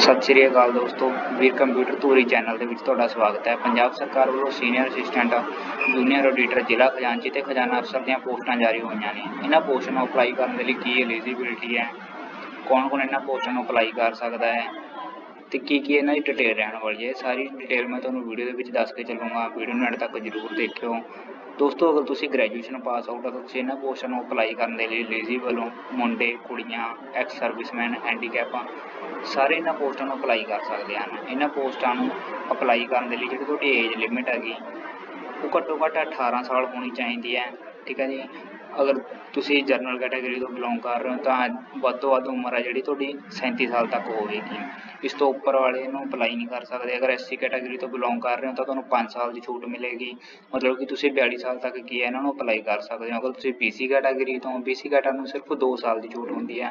ਸਤਿ ਸ਼੍ਰੀ ਅਕਾਲ ਦੋਸਤੋ, ਵੀਰ computer Dhuri channel ਦੇ ਵਿੱਚ ਤੁਹਾਡਾ ਸਵਾਗਤ ਹੈ। ਪੰਜਾਬ ਸਰਕਾਰ ਵੱਲੋਂ ਸੀਨੀਅਰ ਅਸਿਸਟੈਂਟ, ਜੂਨੀਅਰ ਆਡੀਟਰ, ਜ਼ਿਲ੍ਹਾ ਖਜ਼ਾਨਚੀ ਤੇ ਖਜ਼ਾਨਾ ਅਫਸਰ ਦੀਆਂ ਪੋਸਟਾਂ ਜਾਰੀ ਹੋਈਆਂ ਨੇ। ਇਹਨਾਂ ਪੋਸਟਾਂ ਨੂੰ ਅਪਲਾਈ ਕਰਨ ਦੇ ਲਈ ਕੀ ਐਲੀਜੀਬਿਲਿਟੀ ਹੈ? ਕੌਣ ਕੌਣ ਇਹਨਾਂ ਪੋਸਟਾਂ ਨੂੰ ਅਪਲਾਈ ਕਰ ਸਕਦਾ ਹੈ? ਤੇ ਕੀ ਕੀ ਇਹਨਾਂ ਦੀ ਡਿਟੇਲ ਰਹਿਣ ਵਾਲੀ ਹੈ? ਇਹ ਸਾਰੀ ਡਿਟੇਲ ਮੈਂ ਤੁਹਾਨੂੰ ਵੀਡੀਓ ਦੇ ਵਿੱਚ ਦੱਸ ਕੇ ਚੱਲੂੰਗਾ। ਵੀਡੀਓ ਨੂੰ ਐਂਡ ਤੱਕ ਜ਼ਰੂਰ ਦੇਖਿਓ। ਦੋਸਤੋ, ਅਗਰ ਤੁਸੀਂ ਗ੍ਰੈਜੂਏਸ਼ਨ ਪਾਸ ਆਊਟ ਹੋ ਤਾਂ ਤੁਸੀਂ ਇਹਨਾਂ ਪੋਸਟਾਂ ਨੂੰ ਅਪਲਾਈ ਕਰਨ ਦੇ ਲਈ ਐਲੀਜੀਬਲ ਹੋ ਮੁੰਡੇ, ਕੁੜੀਆਂ ਐਕਸ ਸਰਵਿਸਮੈਨ ਹੈਂਡੀਕੈਪਾਂ ਸਾਰੇ ਇਹਨਾਂ ਪੋਸਟਾਂ ਨੂੰ ਅਪਲਾਈ ਕਰ ਸਕਦੇ ਹਨ। ਇਹਨਾਂ ਪੋਸਟਾਂ ਨੂੰ ਅਪਲਾਈ ਕਰਨ ਦੇ ਲਈ ਜਿਹੜੀ ਤੁਹਾਡੀ ਏਜ ਲਿਮਿਟ ਹੈਗੀ, ਉਹ ਘੱਟੋ ਘੱਟ 18 ਸਾਲ ਹੋਣੀ ਚਾਹੀਦੀ ਹੈ, ਠੀਕ ਹੈ ਜੀ? ਅਗਰ ਤੁਸੀਂ ਜਨਰਲ ਕੈਟਾਗਰੀ ਤੋਂ ਬਿਲੋਂਗ ਕਰ ਰਹੇ ਹੋ ਤਾਂ ਵੱਧ ਤੋਂ ਵੱਧ ਉਮਰ ਆ ਜਿਹੜੀ ਤੁਹਾਡੀ 37 ਸਾਲ ਤੱਕ ਹੋਵੇਗੀ। ਇਸ ਤੋਂ ਉੱਪਰ ਵਾਲੇ ਨੂੰ ਅਪਲਾਈ ਨਹੀਂ ਕਰ ਸਕਦੇ। ਅਗਰ ਐਸਸੀ ਕੈਟਾਗਰੀ ਤੋਂ ਬਿਲੋਂਗ ਕਰ ਰਹੇ ਹੋ ਤਾਂ ਤੁਹਾਨੂੰ 5 ਸਾਲ ਦੀ ਛੂਟ ਮਿਲੇਗੀ। ਮਤਲਬ ਕਿ ਤੁਸੀਂ 42 ਸਾਲ ਤੱਕ ਕੀ ਹੈ, ਇਹਨਾਂ ਨੂੰ ਅਪਲਾਈ ਕਰ ਸਕਦੇ ਹੋ। ਅਗਰ ਤੁਸੀਂ ਬੀਸੀ ਕੈਟਾਗਰੀ ਤੋਂ ਬੀਸੀ ਕੈਟਾ ਨੂੰ ਸਿਰਫ 2 ਸਾਲ ਦੀ ਛੂਟ ਹੁੰਦੀ ਹੈ,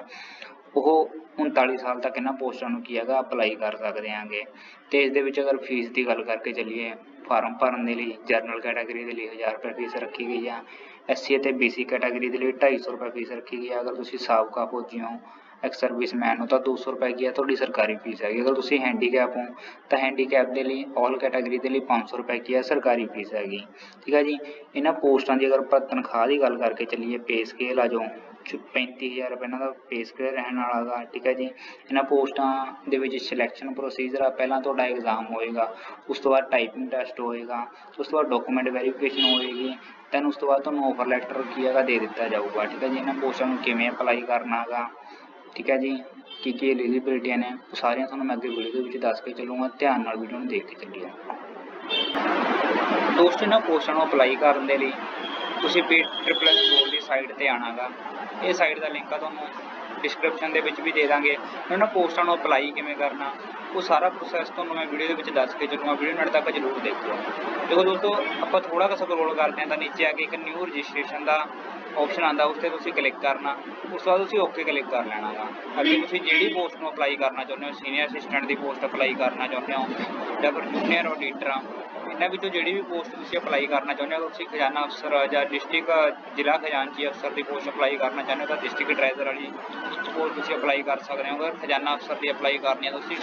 ਉਹ 39 ਸਾਲ ਤੱਕ ਇਹਨਾਂ ਪੋਸਟਾਂ ਨੂੰ ਕੀ ਹੈਗਾ ਅਪਲਾਈ ਕਰ ਸਕਦੇ ਆਂਗੇ ਤੇ ਇਸ ਦੇ ਵਿੱਚ ਅਗਰ ਫੀਸ ਦੀ ਗੱਲ ਕਰਕੇ ਚੱਲੀਏ ਫਾਰਮ ਭਰਨ ਦੇ ਲਈ ਜਨਰਲ ਕੈਟਾਗਰੀ ਦੇ ਲਈ 1000 ਰੁਪਏ ਫੀਸ ਰੱਖੀ ਗਈ ਆ। ਐਸਸੀ ਅਤੇ ਬੀਸੀ ਕੈਟਾਗਰੀ ਦੇ ਲਈ 250 ਰੁਪਏ ਫੀਸ ਰੱਖੀ ਗਈ ਹੈ। ਅਗਰ ਤੁਸੀਂ ਸਾਬਕਾ ਫੌਜੀ ਹੋ ਐਕਸ ਸਰਵਿਸਮੈਨ ਹੋ, ਤਾਂ 200 ਰੁਪਏ ਕੀ ਹੈ ਤੁਹਾਡੀ ਸਰਕਾਰੀ ਫੀਸ ਹੈਗੀ। ਅਗਰ ਤੁਸੀਂ ਹੈਂਡੀਕੈਪ ਹੋ, ਤਾਂ ਹੈਂਡੀਕੈਪ ਦੇ ਲਈ ਆਲ ਕੈਟਾਗਰੀ ਦੇ ਲਈ 500 ਰੁਪਏ ਕੀ ਹੈ ਸਰਕਾਰੀ ਫੀਸ ਹੈਗੀ। ਠੀਕ ਹੈ ਜੀ? ਇਹਨਾਂ ਪੋਸਟਾਂ ਦੀ ਅਗਰ ਆਪਾਂ ਤਨਖਾਹ ਦੀ ਗੱਲ ਕਰਕੇ ਚੱਲੀਏ ਪੇ ਸਕੇਲ ਆ ਜੋ 35000 ਰੁਪਏ ਇਹਨਾਂ ਦਾ ਪੇ ਸਕੇਲ ਰਹਿਣ ਵਾਲਾ ਗਾ, ਠੀਕ ਹੈ ਜੀ। ਇਹਨਾਂ ਪੋਸਟਾਂ ਦੇ ਵਿੱਚ ਸਿਲੈਕਸ਼ਨ ਪ੍ਰੋਸੀਜਰ ਆ, ਪਹਿਲਾਂ ਤੁਹਾਡਾ ਐਗਜ਼ਾਮ ਹੋਏਗਾ, ਉਸ ਤੋਂ ਬਾਅਦ ਟਾਈਪਿੰਗ ਟੈਸਟ ਹੋਏਗਾ, ਉਸ ਤੋਂ ਬਾਅਦ ਡਾਕੂਮੈਂਟ ਵੈਰੀਫਿਕੇਸ਼ਨ ਹੋਏਗੀ ਦੈਨ ਉਸ ਤੋਂ ਬਾਅਦ ਤੁਹਾਨੂੰ ਆਫਰ ਲੈਟਰ ਕੀ ਹੈਗਾ ਦੇ ਦਿੱਤਾ ਜਾਊਗਾ, ਠੀਕ ਹੈ ਜੀ। ਇਹਨਾਂ ਪੋਸਟਾਂ ਨੂੰ ਕਿਵੇਂ ਅਪਲਾਈ ਕਰਨਾ ਹੈਗਾ ਠੀਕ ਹੈ ਜੀ। ਕੀ ਕੀ ਐਲੀਜੀਬਿਲਟੀਆਂ ਨੇ, ਉਹ ਸਾਰੀਆਂ ਤੁਹਾਨੂੰ ਮੈਂ ਅੱਗੇ ਵੀਡੀਓ ਦੇ ਵਿੱਚ ਦੱਸ ਕੇ ਚੱਲੂੰਗਾ, ਧਿਆਨ ਨਾਲ ਵੀਡੀਓ ਨੂੰ ਦੇਖ ਕੇ ਚੱਲਿਓ ਦੋਸਤੋ, ਇਹਨਾਂ ਪੋਸਟਾਂ ਨੂੰ ਅਪਲਾਈ ਕਰਨ ਦੇ ਲਈ ਤੁਸੀਂ ਪੀ ਟ੍ਰਿਪਲ ਐਸ ਬੋਰਡ ਦੀ ਸਾਈਟ ਤੇ ਆਣਾਗਾ। ਇਹ ਸਾਈਟ ਦਾ ਲਿੰਕ ਆ, ਤੁਹਾਨੂੰ ਡਿਸਕ੍ਰਿਪਸ਼ਨ ਦੇ ਵਿੱਚ ਵੀ ਦੇ ਦਾਂਗੇ। ਉਹਨਾਂ ਪੋਸਟਾਂ ਨੂੰ ਅਪਲਾਈ ਕਿਵੇਂ ਕਰਨਾ, ਉਹ ਸਾਰਾ ਪ੍ਰੋਸੈਸ ਤੁਹਾਨੂੰ ਮੈਂ ਵੀਡੀਓ ਦੇ ਵਿੱਚ ਦੱਸ ਕੇ ਚੱਲੂੰਗਾ। ਵੀਡੀਓ ਨਾਲ ਤੱਕ ਜ਼ਰੂਰ ਦੇਖਿਓ। ਦੇਖੋ ਦੋਸਤੋ, ਆਪਾਂ ਥੋੜਾ ਜਿਹਾ ਸਕਰੋਲ ਕਰਦੇ ਹਾਂ ਤਾਂ ਨੀਚੇ ਆ ਕੇ ਇੱਕ ਨਿਊ ਰਜਿਸਟ੍ਰੇਸ਼ਨ ਦਾ ਆਪਸ਼ਨ ਆਂਦਾ ਉਸ ਤੇ ਤੁਸੀਂ ਕਲਿੱਕ ਕਰਨਾ। ਉਸ ਤੋਂ ਬਾਅਦ ਤੁਸੀਂ ਓਕੇ ਕਲਿੱਕ ਕਰ ਲੈਣਾ ਗਾ ਅੱਗੇ ਤੁਸੀਂ ਜਿਹੜੀ ਪੋਸਟ ਨੂੰ ਅਪਲਾਈ ਕਰਨਾ ਚਾਹੁੰਦੇ ਹੋ ਸੀਨੀਅਰ ਅਸਿਸਟੈਂਟ ਦੀ ਪੋਸਟ ਅਪਲਾਈ ਕਰਨਾ ਚਾਹੁੰਦੇ ਹੋ ਜਾਂ ਫਿਰ ਜੂਨੀਅਰ ਆਡੀਟਰ ਇਹਨਾਂ ਵਿੱਚੋਂ ਜਿਹੜੀ ਵੀ ਪੋਸਟ ਤੁਸੀਂ ਅਪਲਾਈ ਕਰਨਾ ਚਾਹੁੰਦੇ ਹੋ ਤੁਸੀਂ ਖਜ਼ਾਨਾ ਅਫਸਰ ਜਾਂ ਡਿਸਟ੍ਰਿਕਟ ਜ਼ਿਲ੍ਹਾ ਖਜ਼ਾਨਚੀ ਅਫਸਰ ਦੀ ਪੋਸਟ ਅਪਲਾਈ ਕਰਨਾ ਚਾਹੁੰਦੇ ਹੋ, ਤਾਂ ਡਿਸਟ੍ਰਿਕਟ ਟ੍ਰੈਜ਼ਰ ਵਾਲੀ ਪੋਸਟ ਤੁਸੀਂ ਅਪਲਾਈ ਕਰ ਸਕਦੇ ਹੋ। ਅਗਰ ਖਜ਼ਾਨਾ ਅਫਸਰ ਦੀ ਅਪਲਾਈ ਕਰਨੀ ਹੈ ਤੁਸੀਂ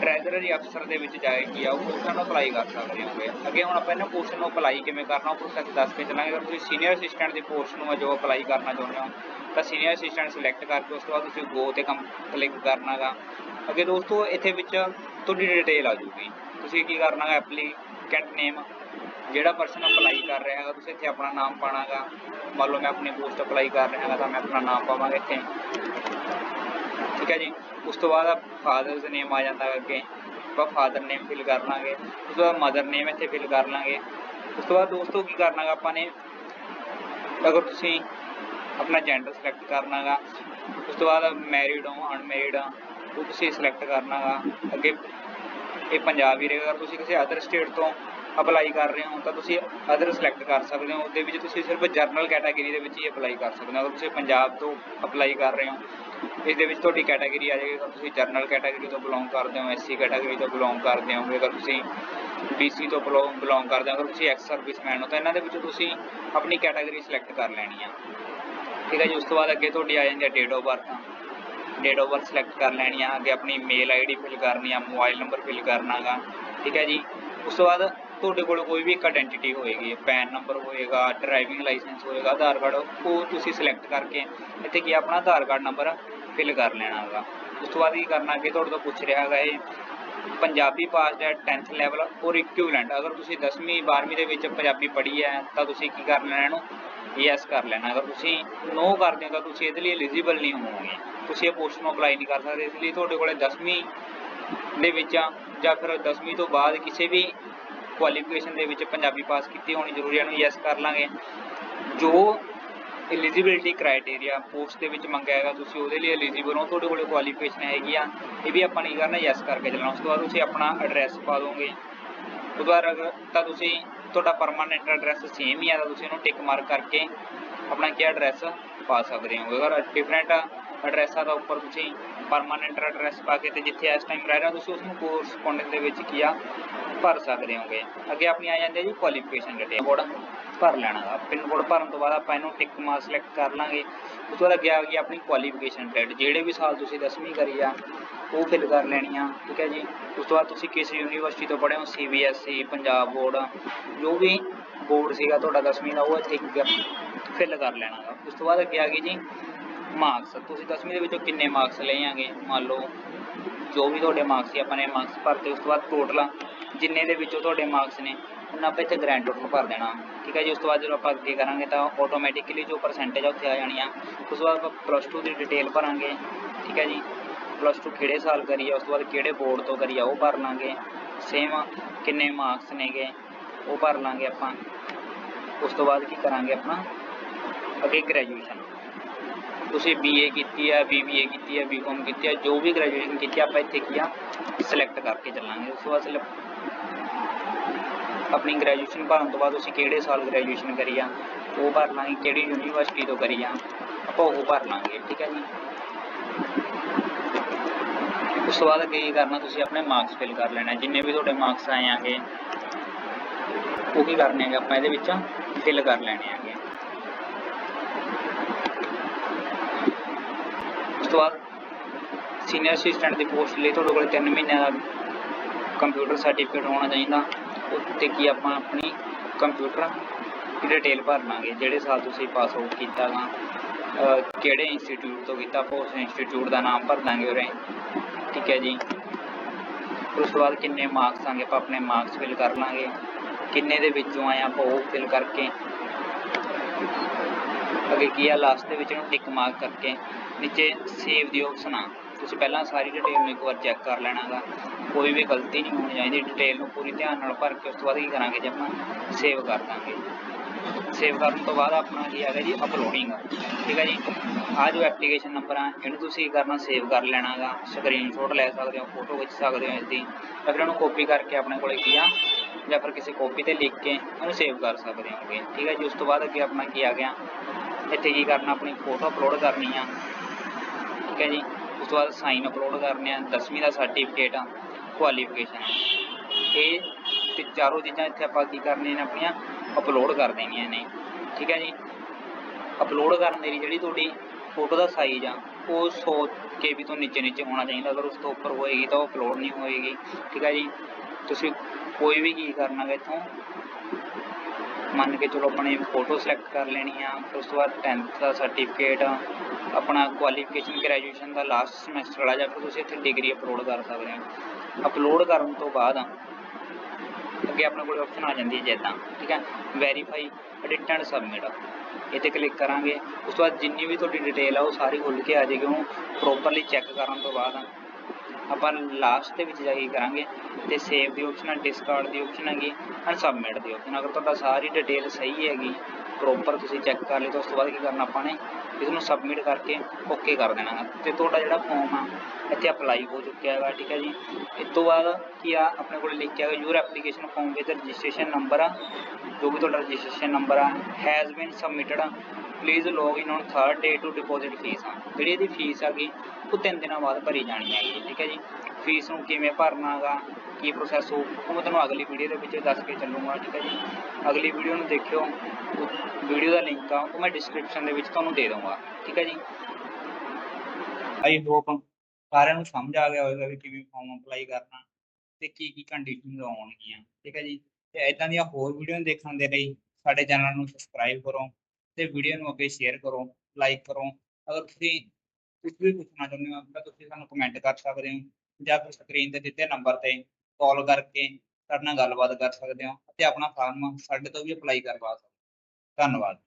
ਟ੍ਰੈਜ਼ਰਰੀ ਅਫਸਰ ਦੇ ਵਿੱਚ ਜਾਏਗੀ ਆ ਉਹ ਪੋਸਟਾਂ ਨੂੰ ਅਪਲਾਈ ਕਰ ਸਕਦੇ ਹੋਗੇ। ਅੱਗੇ ਹੁਣ ਆਪਾਂ ਇਹਨਾਂ ਪੋਸਟ ਨੂੰ ਅਪਲਾਈ ਕਿਵੇਂ ਕਰਨਾ, ਉਹ ਪ੍ਰੋਸੈਸ ਦੱਸ ਕੇ ਚੱਲਾਂਗੇ। ਅਗਰ ਤੁਸੀਂ ਸੀਨੀਅਰ ਅਸਿਸਟੈਂਟ ਦੀ ਪੋਸਟ ਨੂੰ ਆ ਜੋ ਅਪਲਾਈ ਕਰਨਾ ਚਾਹੁੰਦੇ ਹੋ, ਤਾਂ ਸੀਨੀਅਰ ਅਸਿਸਟੈਂਟ ਸਿਲੈਕਟ ਕਰਕੇ ਉਸ ਤੋਂ ਬਾਅਦ ਤੁਸੀਂ ਗੋ ਤੇ ਕੰਮ ਕਲਿੱਕ ਕਰਨਾਗਾ ਅੱਗੇ ਦੋਸਤੋ, ਇੱਥੇ ਵਿੱਚ ਤੁਹਾਡੀ ਡਿਟੇਲ ਆ ਜੂਗੀ ਤੁਸੀਂ ਕੀ ਕਰਨਾਗਾ ਐਪਲੀਕੈਂਟ ਨੇਮ ਜਿਹੜਾ ਪਰਸਨ ਅਪਲਾਈ ਕਰ ਰਿਹਾ ਹੈਗਾ, ਤੁਸੀਂ ਇੱਥੇ ਆਪਣਾ ਨਾਮ ਪਾਣਾਗਾ। ਮੰਨ ਲਓ ਮੈਂ ਆਪਣੀ ਪੋਸਟ ਅਪਲਾਈ ਕਰ ਰਿਹਾ ਹੈਗਾ, ਤਾਂ ਮੈਂ ਆਪਣਾ ਨਾਮ ਪਾਵਾਂਗਾ ਇੱਥੇ। ਠੀਕ ਹੈ ਜੀ? ਉਸ ਤੋਂ ਬਾਅਦ ਫਾਦਰ ਫਾਦਰਸ ਨੇਮ ਆ ਜਾਂਦਾ ਅੱਗੇ। ਆਪਾਂ ਫਾਦਰ ਨੇਮ ਫਿਲ ਕਰ ਲਾਂਗੇ। ਉਸ ਤੋਂ ਬਾਅਦ ਮਦਰ ਨੇਮ ਇੱਥੇ ਫਿਲ ਕਰ ਲਾਂਗੇ। ਉਸ ਤੋਂ ਬਾਅਦ ਦੋਸਤੋ ਕੀ ਕਰਨਾਗਾ ਆਪਾਂ ਨੇ? ਅਗਰ ਤੁਸੀਂ ਆਪਣਾ ਜੈਂਡਰ ਸਿਲੈਕਟ ਕਰਨਾਗਾ, ਉਸ ਤੋਂ ਬਾਅਦ ਮੈਰਿਡ ਹੋ ਅਨਮੈਰਿਡ ਆ ਉਹ ਤੁਸੀਂ ਸਿਲੈਕਟ ਕਰਨਾਗਾ। ਅੱਗੇ ਇਹ ਪੰਜਾਬ ਹੀ ਰਹੇਗਾ। ਅਗਰ ਤੁਸੀਂ ਕਿਸੇ ਅਦਰ ਸਟੇਟ ਤੋਂ ਅਪਲਾਈ ਕਰ ਰਹੇ ਹੋ, ਤਾਂ ਤੁਸੀਂ ਅਦਰ ਸਿਲੈਕਟ ਕਰ ਸਕਦੇ ਹੋ। ਉਹਦੇ ਵਿੱਚ ਤੁਸੀਂ ਸਿਰਫ ਜਰਨਲ ਕੈਟਾਗਰੀ ਦੇ ਵਿੱਚ ਹੀ ਅਪਲਾਈ ਕਰ ਸਕਦੇ ਹੋ। ਅਗਰ ਤੁਸੀਂ ਪੰਜਾਬ ਤੋਂ ਅਪਲਾਈ ਕਰ ਰਹੇ ਹੋ ਇਸ ਦੇ ਵਿੱਚ ਤੁਹਾਡੀ ਕੈਟਾਗਰੀ ਆ ਜਾਏਗੀ। ਅਗਰ ਤੁਸੀਂ ਜਰਨਲ ਕੈਟਾਗਰੀ ਤੋਂ ਬਿਲੋਂਗ ਕਰਦੇ ਹੋ ਐਸਸੀ ਕੈਟਾਗਰੀ ਤੋਂ ਬਿਲੋਂਗ ਕਰਦੇ ਹੋ, ਅਗਰ ਤੁਸੀਂ ਬੀਸੀ ਤੋਂ ਬਿਲੋਂਗ ਕਰਦੇ ਹੋ, ਅਗਰ ਤੁਸੀਂ ਐਕਸ ਸਰਵਿਸਮੈਨ ਹੋ, ਤਾਂ ਇਹਨਾਂ ਦੇ ਵਿੱਚੋਂ ਤੁਸੀਂ ਆਪਣੀ ਕੈਟਾਗਰੀ ਸਿਲੈਕਟ ਕਰ ਲੈਣੀ ਆ। ਠੀਕ ਹੈ ਜੀ, ਉਸ ਤੋਂ ਬਾਅਦ ਅੱਗੇ ਤੁਹਾਡੀ ਆ ਜਾਂਦੀ ਹੈ date of birth date of birth select ਕਰ ਲੈਣੀ ਆ ਅੱਗੇ ਆਪਣੀ ਮੇਲ ਆਈਡੀ ਫਿਲ ਕਰਨੀ ਆ ਮੋਬਾਈਲ ਨੰਬਰ ਫਿਲ ਕਰਨਾਗਾ ਠੀਕ ਹੈ ਜੀ। ਉਸ ਤੋਂ ਬਾਅਦ ਤੁਹਾਡੇ ਕੋਲ ਕੋਈ ਵੀ ਇੱਕ ਆਇਡੈਂਟੀਟੀ ਹੋਏਗੀ ਪੈਨ ਨੰਬਰ ਹੋਏਗਾ ਡਰਾਈਵਿੰਗ ਲਾਇਸੈਂਸ ਹੋਏਗਾ, ਆਧਾਰ ਕਾਰਡ, ਉਹ ਤੁਸੀਂ ਸਿਲੈਕਟ ਕਰਕੇ ਇੱਥੇ ਕੀ ਆਪਣਾ ਆਧਾਰ ਕਾਰਡ ਨੰਬਰ ਫਿਲ ਕਰ ਲੈਣਾ ਹੈਗਾ ਉਸ ਤੋਂ ਬਾਅਦ ਕੀ ਕਰਨਾ, ਅੱਗੇ ਤੁਹਾਡੇ ਤੋਂ ਪੁੱਛ ਰਿਹਾ ਹੈਗਾ ਇਹ ਪੰਜਾਬੀ ਪਾਸ ਹੈ 10th ਲੈਵਲ ਔਰ ਇਕੁਇਵਲੈਂਟ ਅਗਰ ਤੁਸੀਂ 10ਵੀਂ 12ਵੀਂ ਦੇ ਵਿੱਚ ਪੰਜਾਬੀ ਪੜ੍ਹੀ ਹੈ, ਤਾਂ ਤੁਸੀਂ ਕੀ ਕਰ ਲੈਣਾ ਇਹਨੂੰ? ਯੈਸ ਕਰ ਲੈਣਾ। ਅਗਰ ਤੁਸੀਂ ਨੋ ਕਰਦੇ ਹੋ, ਤਾਂ ਤੁਸੀਂ ਇਹਦੇ ਲਈ ਐਲੀਜੀਬਲ ਨਹੀਂ ਹੋਵੋਗੇ। ਤੁਸੀਂ ਇਹ ਪੋਸਟ ਨੂੰ ਅਪਲਾਈ ਨਹੀਂ ਕਰ ਸਕਦੇ। ਇਸ ਲਈ ਤੁਹਾਡੇ ਕੋਲੇ 10ਵੀਂ ਦੇ ਵਿੱਚ ਜਾਂ ਫਿਰ 10ਵੀਂ ਤੋਂ ਬਾਅਦ ਕਿਸੇ ਵੀ ਕੁਆਲੀਫਿਕੇਸ਼ਨ ਦੇ ਵਿੱਚ ਪੰਜਾਬੀ ਪਾਸ ਕੀਤੀ ਹੋਣੀ ਜ਼ਰੂਰੀ ਹੈ, ਇਹਨੂੰ ਯੈਸ ਕਰ ਲਾਂਗੇ। ਜੋ ਐਲੀਜੀਬਿਲਟੀ ਕ੍ਰਾਈਟੇਰੀਆ ਪੋਸਟ ਦੇ ਵਿੱਚ ਮੰਗਿਆ ਹੈਗਾ, ਤੁਸੀਂ ਉਹਦੇ ਲਈ ਐਲੀਜੀਬਲ ਹੋ, ਤੁਹਾਡੇ ਕੋਲ ਕੁਆਲੀਫਿਕੇਸ਼ਨ ਹੈਗੀ ਆ, ਇਹ ਵੀ ਆਪਾਂ ਨਹੀਂ ਕਰਨਾ ਯੈਸ ਕਰਕੇ ਚੱਲਣਾ, ਉਸ ਤੋਂ ਬਾਅਦ ਤੁਸੀਂ ਆਪਣਾ ਐਡਰੈਸ ਪਾ ਦੋਗੇ। ਉਸ ਤੋਂ ਬਾਅਦ ਅਗਰ ਤਾਂ ਤੁਸੀਂ ਤੁਹਾਡਾ ਪਰਮਾਨੈਂਟ ਐਡਰੈਸ ਸੇਮ ਹੀ ਆ, ਤਾਂ ਤੁਸੀਂ ਉਹਨੂੰ ਟਿਕ ਮਾਰਕ ਕਰਕੇ ਆਪਣਾ ਕੀ ਐਡਰੈਸ ਪਾ ਸਕਦੇ ਹੋ ਅਗਰ ਡਿਫਰੈਂਟ ਐਡਰੈਸ ਆ ਤਾਂ ਉੱਪਰ ਤੁਸੀਂ ਪਰਮਾਨੈਂਟ ਐਡਰੈਸ ਪਾ ਕੇ ਤੇ ਜਿੱਥੇ ਇਸ ਟਾਈਮ ਰਹਿ ਰਹੇ ਹੋ, ਤੁਸੀਂ ਉਸ ਨੂੰ ਕੋਰਸਪੋਂਡੈਂਸ ਦੇ ਵਿੱਚ ਕੀ ਆ, ਭਰ ਸਕਦੇ ਹੋਗੇ। ਅੱਗੇ ਆਪਣੀ ਆ ਜਾਂਦੀ ਹੈ ਜੀ ਕੁਆਲੀਫਿਕੇਸ਼ਨ ਡਿਟੇਲ ਕੋਡ ਭਰ ਲੈਣਾ। ਗਾ ਪਿੰਨ ਕੋਡ ਭਰਨ ਤੋਂ ਬਾਅਦ ਆਪਾਂ ਇਹਨੂੰ ਟਿਕ ਮਾਰ ਸਿਲੈਕਟ ਕਰ ਲਾਂਗੇ। ਉਸ ਤੋਂ ਬਾਅਦ ਅੱਗੇ ਆ ਗਈ ਆਪਣੀ ਕੁਆਲੀਫਿਕੇਸ਼ਨ ਡੇਟ ਜਿਹੜੇ ਵੀ ਸਾਲ ਤੁਸੀਂ 10ਵੀਂ ਕਰੀ ਆ, ਉਹ ਫਿਲ ਕਰ ਲੈਣੀ ਆ, ਠੀਕ ਹੈ ਜੀ? ਉਸ ਤੋਂ ਬਾਅਦ ਤੁਸੀਂ ਕਿਸ ਯੂਨੀਵਰਸਿਟੀ ਤੋਂ ਪੜ੍ਹੇ ਹੋ ਸੀਬੀਐਸਈ ਪੰਜਾਬ ਬੋਰਡ ਜੋ ਵੀ ਬੋਰਡ ਸੀਗਾ ਤੁਹਾਡਾ 10ਵੀਂ ਦਾ, ਉਹ ਇੱਥੇ ਫਿਲ ਕਰ ਲੈਣਾ ਗਾ। ਉਸ ਤੋਂ ਬਾਅਦ ਅੱਗੇ ਆ ਗਈ ਜੀ ਮਾਰਕਸ ਤੁਸੀਂ 10ਵੀਂ ਦੇ ਵਿੱਚੋਂ ਕਿੰਨੇ ਮਾਰਕਸ ਲਏ ਆਂਗੇ? ਮੰਨ ਲਓ, ਜੋ ਵੀ ਤੁਹਾਡੇ ਮਾਰਕਸ ਸੀ, ਆਪਾਂ ਨੇ ਮਾਰਕਸ ਭਰਤੇ। ਉਸ ਤੋਂ ਬਾਅਦ ਟੋਟਲ ਜਿੰਨੇ ਦੇ ਵਿੱਚੋਂ ਤੁਹਾਡੇ ਮਾਰਕਸ ਨੇ ਉਹਨਾਂ ਆਪਾਂ ਇੱਥੇ ਗ੍ਰੈਂਡ ਟੋਟਲ ਭਰ ਦੇਣਾ। ਠੀਕ ਹੈ ਜੀ? ਉਸ ਤੋਂ ਬਾਅਦ ਜਦੋਂ ਆਪਾਂ ਅੱਗੇ ਕਰਾਂਗੇ ਤਾਂ ਆਟੋਮੈਟਿਕਲੀ ਜੋ ਪਰਸੈਂਟੇਜ ਆ ਉੱਥੇ ਆ ਜਾਣੀ ਆ। ਉਸ ਤੋਂ ਬਾਅਦ ਆਪਾਂ ਪਲੱਸ 2 ਦੀ ਡਿਟੇਲ ਭਰਾਂਗੇ। ਠੀਕ ਹੈ ਜੀ? ਪਲੱਸ 2 ਕਿਹੜੇ ਸਾਲ ਕਰੀ ਆ, ਉਸ ਤੋਂ ਬਾਅਦ ਕਿਹੜੇ ਬੋਰਡ ਤੋਂ ਕਰੀ ਆ, ਉਹ ਭਰ ਲਾਂਗੇ। ਸੇਮ ਕਿੰਨੇ ਮਾਰਕਸ ਨੇਗੇ, ਉਹ ਭਰ ਲਾਂਗੇ ਆਪਾਂ। ਉਸ ਤੋਂ ਬਾਅਦ ਕੀ ਕਰਾਂਗੇ ਆਪਣਾ? ਅੱਗੇ ਗ੍ਰੈਜੂਏਸ਼ਨ ਤੁਸੀਂ ਬੀਏ ਕੀਤੀ ਹੈ ਬੀਬੀਏ ਕੀਤੀ ਹੈ ਬੀਕਾਮ ਕੀਤੀ ਹੈ ਜੋ ਵੀ ਗ੍ਰੈਜੂਏਸ਼ਨ ਕੀਤੀ ਆਪਾਂ ਇੱਥੇ ਕੀ ਆ? ਸਿਲੈਕਟ ਕਰਕੇ ਚੱਲਾਂਗੇ। ਉਸ ਤੋਂ ਬਾਅਦ ਆਪਣੀ ਗ੍ਰੈਜੂਏਸ਼ਨ ਭਰਨ ਤੋਂ ਬਾਅਦ ਤੁਸੀਂ ਕਿਹੜੇ ਸਾਲ ਗ੍ਰੈਜੂਏਸ਼ਨ ਕਰੀ ਆ, ਉਹ ਭਰ ਲਾਂਗੇ ਕਿਹੜੀ ਯੂਨੀਵਰਸਿਟੀ ਤੋਂ ਕਰੀ ਆ, ਆਪਾਂ ਉਹ ਭਰ ਲਾਂਗੇ ਠੀਕ ਹੈ ਜੀ। ਉਸ ਤੋਂ ਬਾਅਦ ਅੱਗੇ ਕੀ ਕਰਨਾ, ਤੁਸੀਂ ਆਪਣੇ ਮਾਰਕਸ ਫਿਲ ਕਰ ਲੈਣਾ, ਜਿੰਨੇ ਵੀ ਤੁਹਾਡੇ ਮਾਰਕਸ ਆਏ ਆਗੇ ਉਹ ਕੀ ਕਰਨੇ ਹੈਗੇ, ਆਪਾਂ ਇਹਦੇ ਵਿੱਚ ਫਿਲ ਕਰ ਲੈਣੇ ਹੈਗੇ। ਉਸ ਤੋਂ ਬਾਅਦ ਸੀਨੀਅਰ ਅਸਿਸਟੈਂਟ ਦੀ ਪੋਸਟ ਲਈ ਤੁਹਾਡੇ ਕੋਲ 3 ਮਹੀਨਿਆਂ ਦਾ ਕੰਪਿਊਟਰ ਸਰਟੀਫਿਕੇਟ ਹੋਣਾ ਚਾਹੀਦਾ। ਤੇ ਕੀ ਆਪਾਂ ਆਪਣੀ ਕੰਪਿਊਟਰ ਦੀ ਡਿਟੇਲ ਭਰ ਲਾਂਗੇ, ਜਿਹੜੇ ਸਾਲ ਤੁਸੀਂ ਪਾਸ ਆਊਟ ਕੀਤਾ ਗਾ ਕਿਹੜੇ ਇੰਸਟੀਚਿਊਟ ਤੋਂ ਕੀਤਾ, ਆਪਾਂ ਉਸ ਇੰਸਟੀਚਿਊਟ ਦਾ ਨਾਮ ਭਰ ਦਾਂਗੇ ਉਰੇ। ਠੀਕ ਹੈ ਜੀ? ਉਸ ਤੋਂ ਬਾਅਦ ਕਿੰਨੇ ਮਾਰਕਸ ਆਂਗੇ ਆਪਾਂ ਆਪਣੇ ਮਾਰਕਸ ਫਿਲ ਕਰ ਲਾਂਗੇ। ਕਿੰਨੇ ਦੇ ਵਿੱਚੋਂ ਆਏ ਆਪਾਂ ਉਹ ਫਿਲ ਕਰਕੇ। ਅੱਗੇ ਕੀ ਆ ਲਾਸਟ ਦੇ ਵਿੱਚ ਇਹਨੂੰ ਟਿਕ ਮਾਰਕ ਕਰਕੇ। ਨੀਚੇ ਸੇਵ ਦੀ ਆਪਸ਼ਨ ਆ। ਤੁਸੀਂ ਪਹਿਲਾਂ ਸਾਰੀ ਡਿਟੇਲ ਨੂੰ ਇੱਕ ਵਾਰ ਚੈੱਕ ਕਰ ਲੈਣਾ ਗਾ। ਕੋਈ ਵੀ ਗਲਤੀ ਨਹੀਂ ਹੋਣੀ ਚਾਹੀਦੀ ਡਿਟੇਲ ਨੂੰ ਪੂਰੀ ਧਿਆਨ ਨਾਲ ਭਰ ਕੇ ਉਸ ਤੋਂ ਬਾਅਦ ਕੀ ਕਰਾਂਗੇ ਜੀ ਆਪਾਂ? ਸੇਵ ਕਰ ਦਾਂਗੇ। ਸੇਵ ਕਰਨ ਤੋਂ ਬਾਅਦ ਆਪਣਾ ਕੀ ਹੈਗਾ ਜੀ? ਅਪਲੋਡਿੰਗ ਠੀਕ ਹੈ ਜੀ? ਆਹ ਜੋ ਐਪਲੀਕੇਸ਼ਨ ਨੰਬਰ ਆ, ਇਹਨੂੰ ਤੁਸੀਂ ਕੀ ਕਰਨਾ? ਸੇਵ ਕਰ ਲੈਣਾ ਗਾ ਸਕਰੀਨਸ਼ਾਟ ਲੈ ਸਕਦੇ ਹੋ ਫੋਟੋ ਖਿੱਚ ਸਕਦੇ ਹੋ ਇਸਦੀ। ਜਾਂ ਫਿਰ ਉਹਨੂੰ ਕਾਪੀ ਕਰਕੇ ਆਪਣੇ ਕੋਲੇ ਕੀ ਆ? ਜਾਂ ਫਿਰ ਕਿਸੇ ਕਾਪੀ ਤੇ ਲਿਖ ਕੇ ਉਹਨੂੰ ਸੇਵ ਕਰ ਸਕਦੇ ਹੋਗੇ। ਠੀਕ ਹੈ ਜੀ? ਉਸ ਤੋਂ ਬਾਅਦ ਅੱਗੇ ਆਪਣਾ ਕੀ ਆ ਗਿਆ? ਇੱਥੇ ਕੀ ਕਰਨਾ? ਆਪਣੀ ਫੋਟੋ ਅਪਲੋਡ ਕਰਨੀ ਆ। ਠੀਕ ਹੈ ਜੀ? ਉਸ ਤੋਂ ਬਾਅਦ ਸਾਈਨ ਅਪਲੋਡ ਕਰਨੇ ਆ। 10ਵੀਂ ਦਾ ਸਰਟੀਫਿਕੇਟ ਆ। ਕੁਆਲੀਫਿਕੇਸ਼ਨ ਇਹ ਤੇ ਚਾਰੋਂ ਚੀਜ਼ਾਂ ਇੱਥੇ ਆਪਾਂ ਕੀ ਕਰਨੀਆਂ ਨੇ ਆਪਣੀਆਂ? ਅਪਲੋਡ ਕਰ ਦੇਣੀਆਂ ਨੇ। ਠੀਕ ਹੈ ਜੀ? ਅਪਲੋਡ ਕਰਨ ਦੇ ਲਈ ਜਿਹੜੀ ਤੁਹਾਡੀ ਫੋਟੋ ਦਾ ਸਾਈਜ਼ ਆ, ਉਹ 100 KB ਤੋਂ ਨੀਚੇ ਨੀਚੇ ਹੋਣਾ ਚਾਹੀਦਾ। ਅਗਰ ਉਸ ਤੋਂ ਉੱਪਰ ਹੋਏਗੀ ਤਾਂ ਉਹ ਅਪਲੋਡ ਨਹੀਂ ਹੋਏਗੀ। ਠੀਕ ਹੈ ਜੀ? ਤੁਸੀਂ ਕੋਈ ਵੀ ਕੀ ਕਰਨਾ ਗਾ ਇੱਥੋਂ? ਮੰਨ ਕੇ ਚਲੋ ਆਪਣੀ ਫੋਟੋ ਸਿਲੈਕਟ ਕਰ ਲੈਣੀ ਆ, ਫਿਰ ਉਸ ਤੋਂ ਬਾਅਦ 10th ਦਾ ਸਰਟੀਫਿਕੇਟ ਆਪਣਾ ਕੁਆਲੀਫਿਕੇਸ਼ਨ ਗ੍ਰੈਜੂਏਸ਼ਨ ਦਾ ਲਾਸਟ ਸਮੈਸਟਰ ਵਾਲਾ, ਜਾਂ ਫਿਰ ਤੁਸੀਂ ਇੱਥੇ ਡਿਗਰੀ ਅਪਲੋਡ ਕਰ ਸਕਦੇ ਹੋ। ਅਪਲੋਡ ਕਰਨ ਤੋਂ ਬਾਅਦ ਅੱਗੇ ਆਪਣੇ ਕੋਲ ਆਪਸ਼ਨ ਆ ਜਾਂਦੀ ਹੈ ਜਿੱਦਾਂ ਠੀਕ ਹੈ? ਵੈਰੀਫਾਈ ਐਡਿਟ ਐਂਡ ਸਬਮਿਟ ਇਹ 'ਤੇ ਕਲਿੱਕ ਕਰਾਂਗੇ। ਉਸ ਤੋਂ ਬਾਅਦ ਜਿੰਨੀ ਵੀ ਤੁਹਾਡੀ ਡਿਟੇਲ ਆ, ਉਹ ਸਾਰੀ ਖੁੱਲ੍ਹ ਕੇ ਆ ਜਾਏਗੀ। ਉਹਨੂੰ ਪ੍ਰੋਪਰਲੀ ਚੈੱਕ ਕਰਨ ਤੋਂ ਬਾਅਦ ਆਪਾਂ ਲਾਸਟ ਦੇ ਵਿੱਚ ਜਾ ਕੇ ਕਰਾਂਗੇ ਤੇ ਸੇਵ ਦੀ ਆਪਸ਼ਨ ਹੈ ਡਿਸਕਾਰਡ ਦੀ ਆਪਸ਼ਨ ਹੈਗੀ ਐਂਡ ਸਬਮਿਟ ਦੀ ਆਪਸ਼ਨ ਅਗਰ ਤੁਹਾਡਾ ਸਾਰੀ ਡਿਟੇਲ ਸਹੀ ਹੈਗੀ ਪ੍ਰੋਪਰ ਤੁਸੀਂ ਚੈੱਕ ਕਰ ਲਈ ਤਾਂ ਉਸ ਤੋਂ ਬਾਅਦ ਕੀ ਕਰਨਾ ਆਪਾਂ ਨੇ ਇਸ ਨੂੰ ਸਬਮਿਟ ਕਰਕੇ ਓਕੇ ਕਰ ਦੇਣਾ ਗਾ। ਤੇ ਤੁਹਾਡਾ ਜਿਹੜਾ ਫਾਰਮ ਆ, ਇੱਥੇ ਅਪਲਾਈ ਹੋ ਚੁੱਕਿਆ ਹੈਗਾ, ਠੀਕ ਹੈ ਜੀ। ਇਸ ਤੋਂ ਬਾਅਦ ਕੀ ਆ, ਆਪਣੇ ਕੋਲ ਲਿਖਿਆ ਹੈਗਾ your application form with registration number ਆ, ਜੋ ਵੀ ਤੁਹਾਡਾ ਰਜਿਸਟ੍ਰੇਸ਼ਨ ਨੰਬਰ ਆ has been submitted please log in on third day to deposit fee ਆ ਜਿਹੜੀ ਇਹਦੀ ਫੀਸ ਹੈਗੀ, ਉਹ ਤਿੰਨ ਦਿਨਾਂ ਬਾਅਦ ਭਰੀ ਜਾਣੀ ਹੈਗੀ ਠੀਕ ਹੈ ਜੀ। ਫੀਸ ਨੂੰ ਕਿਵੇਂ ਭਰਨਾ ਗਾ, ਕੀ ਪ੍ਰੋਸੈਸ ਹੋਊ, ਉਹ ਮੈਂ ਤੁਹਾਨੂੰ ਅਗਲੀ ਵੀਡੀਓ ਦੇ ਵਿੱਚ ਦੱਸ ਕੇ ਚੱਲੂਗਾ, ਠੀਕ ਹੈ ਜੀ। ਅਗਲੀ ਵੀਡੀਓ ਨੂੰ ਦੇਖਿਓ ਵੀਡੀਓ ਦਾ ਲਿੰਕ ਆ, ਉਹ ਮੈਂ ਡਿਸਕ੍ਰਿਪਸ਼ਨ ਦੇ ਵਿੱਚ ਤੁਹਾਨੂੰ ਦੇ ਦਊਂਗਾ, ਠੀਕ ਹੈ ਜੀ। ਆਈ ਹੋਪ ਸਾਰਿਆਂ ਨੂੰ ਸਮਝ ਆ ਗਿਆ ਹੋਵੇਗਾ ਵੀ ਕਿਵੇਂ ਫਾਰਮ ਅਪਲਾਈ ਕਰਨਾ ਤੇ ਕੀ ਕੀ ਕੰਡੀਸ਼ਨਸ ਆਉਣਗੀਆਂ, ਠੀਕ ਹੈ ਜੀ। ਤੇ ਇਦਾਂ ਦੀਆਂ ਹੋਰ ਵੀਡੀਓ ਦੇਖਣ ਦੇ ਲਈ ਸਾਡੇ ਚੈਨਲ ਨੂੰ ਸਬਸਕ੍ਰਾਈਬ ਕਰੋ। ਤੇ ਵੀਡੀਓ ਨੂੰ ਅੱਗੇ ਸ਼ੇਅਰ ਕਰੋ ਲਾਈਕ ਕਰੋ। ਅਗਰ ਤੁਸੀਂ ਕੁਝ ਵੀ ਪੁੱਛਣਾ ਚਾਹੁੰਦੇ ਹੋ, ਤਾਂ ਤੁਸੀਂ ਸਾਨੂੰ ਕਮੈਂਟ ਕਰ ਸਕਦੇ ਹੋ ਜਾਂ ਫਿਰ ਸਕਰੀਨ ਤੇ ਦਿੱਤੇ ਨੰਬਰ ਤੇ ਕਾਲ ਕਰਕੇ ਸਾਡੇ ਨਾਲ ਗੱਲਬਾਤ ਕਰ ਸਕਦੇ ਹੋ ਅਤੇ ਆਪਣਾ ਫਾਰਮ ਸਾਡੇ ਤੋਂ ਵੀ ਅਪਲਾਈ ਕਰਵਾ ਸਕਦੇ ਹੋ। ਧੰਨਵਾਦ।